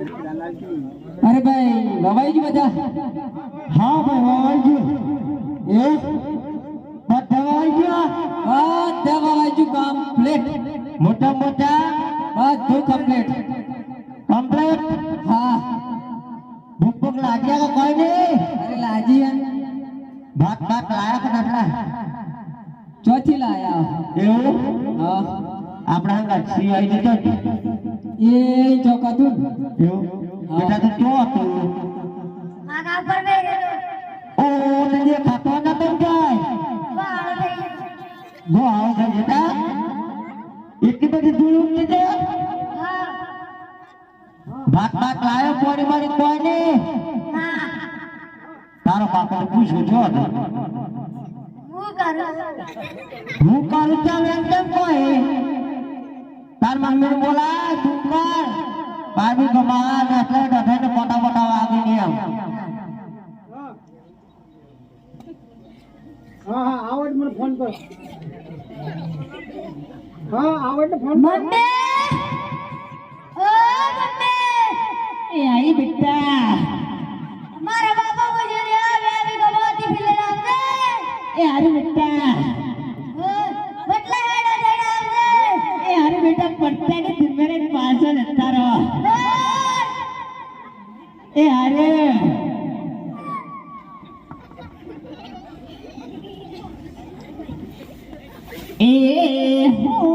અરે ભાઈ વવાઈ ગયું બધા? હા ભાઈ વવાઈ ગયું. એ બધા વવાઈ ગયા? બધા વવાઈ ગયું કમ્પ્લીટ મોટા મોટા? બધું કમ્પ્લીટ કમ્પ્લીટ હા. ભૂખ ભૂખ લાગ્યા કે કોઈ નહીં? અરે લાજી ભાત ભાત લાયા કે નટલા ચોથી લાયા. એવું? હા. આપણા આવી? એ ચોકાતું એવું બેટા તો ક્યો હતું? આગા પર બે ઓ નજે ખાતો ન તો જાય ગો આવો છે. બેટા. એટલી બધી ઉડતી છે? હા. ભાત ભાત લાયો પોણી મારી કોઈ ના તારો બાપો પૂછ્યું જો. હું કરું? હું કરું ચાલ એમ કેમ કોઈ? તાર મમ્મી બોલા તું કર. બાબી કમાન એટલે ડઢે ને મોટા મોટા વાગી ને આવ હા હા આવડ મને ફોન કર. હા આવડ ને ફોન કર. મમ્મી ઓ મમ્મી એ આઈ બેટા. મારા બાપા મુજે રે બેબી કમાતી ફિલે લાગે એ આરી એ હારે. એ હું